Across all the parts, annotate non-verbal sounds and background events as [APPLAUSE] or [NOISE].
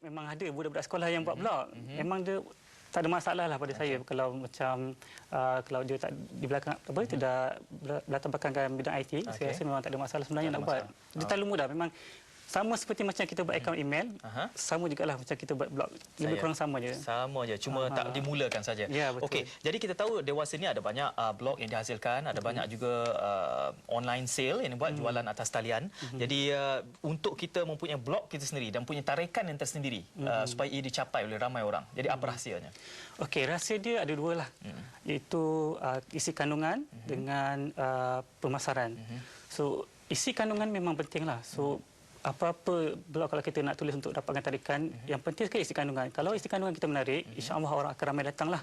memang ada budak-budak sekolah yang buat blog. Memang dia tak ada masalah lah pada saya kalau macam uh, kalau dia tak di belakang apa tidak berlatar belakangkan bidang IT saya Okey. rasa memang tak ada masalah sebenarnya Tak ada nak buat. masalah. Dia terlalu mudah memang sama seperti macam kita buat akaun email, Aha. sama jugalah macam kita buat blog. Lebih Saya- kurang sama je. Sama je, cuma Aha. tak dimulakan saja. Ya, betul. Okey, jadi kita tahu Dewasa ni ada banyak uh, blog yang dihasilkan, ada banyak juga uh, online sale yang buat Hmm. jualan atas talian. Jadi uh, untuk kita mempunyai blog kita sendiri dan punya tarikan yang tersendiri uh, Hmm. supaya ia dicapai oleh ramai orang. Jadi apa rahsianya? Okey, rahsia dia ada dua lah. Hmm. Iaitu uh, isi kandungan dengan uh, pemasaran. Hmm. So, isi kandungan memang penting lah. So, apa-apa blog kalau kita nak tulis untuk dapatkan tarikan, Hmm. yang penting sekali isi kandungan. Kalau isi kandungan kita menarik, insya-Allah orang akan ramai datang lah.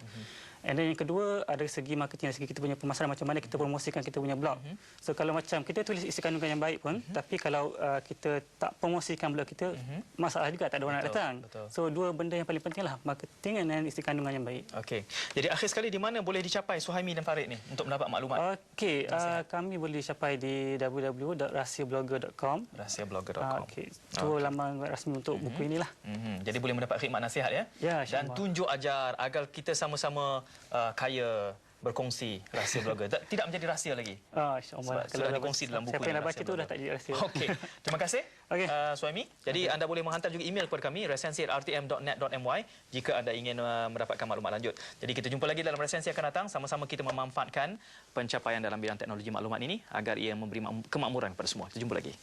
Hmm. And then yang kedua, ada segi marketing, dari segi kita punya pemasaran, macam mana kita promosikan kita punya blog. Hmm. So, kalau macam kita tulis isi kandungan yang baik pun, tapi kalau uh, kita tak promosikan blog kita, masalah juga, tak ada orang nak Hmm. Datang. betul. So, dua benda yang paling penting lah, marketing dan isi kandungan yang baik. Okey. Jadi akhir sekali di mana boleh dicapai Suhaimi dan Farid ni untuk mendapat maklumat? Okey, uh, kami boleh capai di www.rahsiablogger.com. rahsiablogger.com. Uh, Okey, itu laman web rasmi untuk buku inilah. Mhm. Jadi boleh mendapat khidmat nasihat ya. Ya, Dan insyaAllah. tunjuk ajar agar kita sama-sama uh, kaya berkongsi rahsia blogger. Tidak menjadi rahsia lagi. Ah, insya-Allah. Sebab sudah dikongsi dalam buku Siapa yang dah baca tu dah tak jadi rahsia. [LAUGHS] Okey. Terima kasih. Okey. Uh, Suhaimi. Jadi anda boleh menghantar juga email kepada kami resensi@rtm.net.my jika anda ingin uh, mendapatkan maklumat lanjut. Jadi kita jumpa lagi dalam resensi akan datang sama-sama kita memanfaatkan pencapaian dalam bidang teknologi maklumat ini agar ia memberi mak- kemakmuran kepada semua. Kita jumpa lagi.